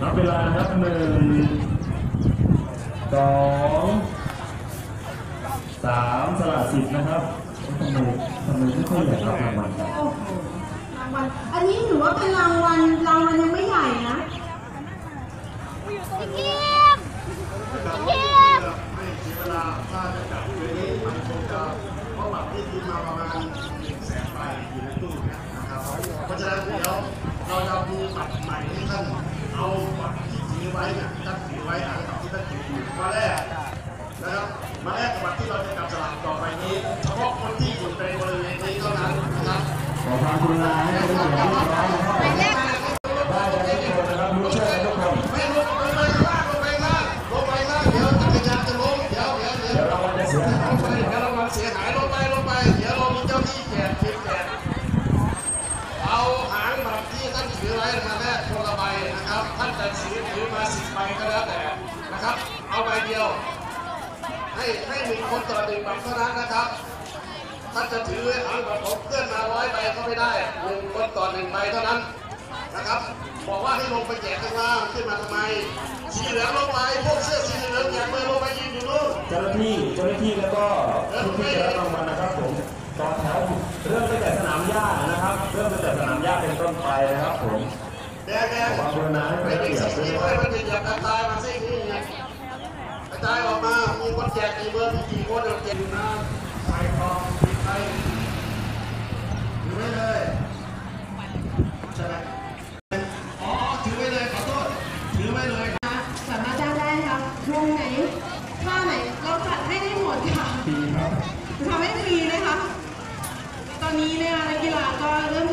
นับเวลาครับหนึ่งสองสามสละสิทธ์นะครับทำไมทำไมไม่ค่อยอยากรับรางวัลครับโอัอันนี้ถือว่าเป็นรางวัลรางวัลยังไม่ใหญ่นะพี่เกียมพี่เกียมไม่เสีเวลาถ้าจะจับเรื่องเพรหลักที่ทีมาประมาณหนึ่งแสนใบอยู่ในตู้นะครับเพราะฉะนั้นเดี๋ยวเราจะมีบัตรใหม่ เอาบัตรที่ถือไว้เนี่ยท่านถือไว้อ่านบัตรที่ท่านถืออยู่มาแรกนะครับมาแรกบัตรที่เราจะจับฉลากต่อไปนี้ เฉพาะคนที่อยู่ในบริเวณนี้เท่านั้นนะครับขอความกรุณาให้เป็นอย่างเรียบร้อยนะครับได้กันทุกคนนะครับรู้ช่วยกันทุกคนไม่ลงลงไปล่างลงไปล่างลงไปล่างเดี๋ยวจักรยานจะล้มเดี๋ยวเดี๋ยวเดี๋ยวเดี๋ยวรางวัลจะเสียหายลงไปเดี๋ยวรางวัลเสียหายลงไปลงไปเดี๋ยวเรามีเจ้าที่แจกทีมแจกเอาหางบัตรที่ท่านถือไว้มา เอาใบเดียว ให้ให้หนึ่งคนต่อหนึ่งบัตรเท่านั้นนะครับท่านจะถือหางบัตรของเพื่อนมาร้อยใบก็ไม่ได้หนึ่งคนต่อหนึ่งใบเท่านั้นนะครับ บอกว่าให้ลงไปแจกข้างล่างขึ้นมาทำไมสีเหลืองลงไปพวกเสื้อสีเหลืองแจกมือลงไปยืนอยู่นู่นเจ้าหน้าที่เจ้าหน้าที่แล้วก็ผู้ที่จะรับรางวัลนะครับผมต่อแถวเริ่มตั้งแต่สนามหญ้านะครับ เริ่มตั้งแต่สนามหญ้าเป็นต้นไปนะครับผมแดงแดงขอความกรุณาให้เป็ไม่นระเป็นเบียสีบด้วยนี้นะคไว้รับมันจะเหยียบกระจายมาสินี่ไงก ระจายออกมา มีคนแจกกี่เบอร์มีกี่คนเดี๋ยวเก็บอยู่นะใส่ทองปิดไปถือไว้เลยใช่ไหมอ๋อถือไว้เลยขอโทษถือไว้เลยสามารถจ้างได้นะคะวงไหนท่าไหนเราจัดให้ได้หมดค่ะดีครับทำให้ฟรีนะคะตอนนี้เนะคะนักกีฬาก็เริ่ม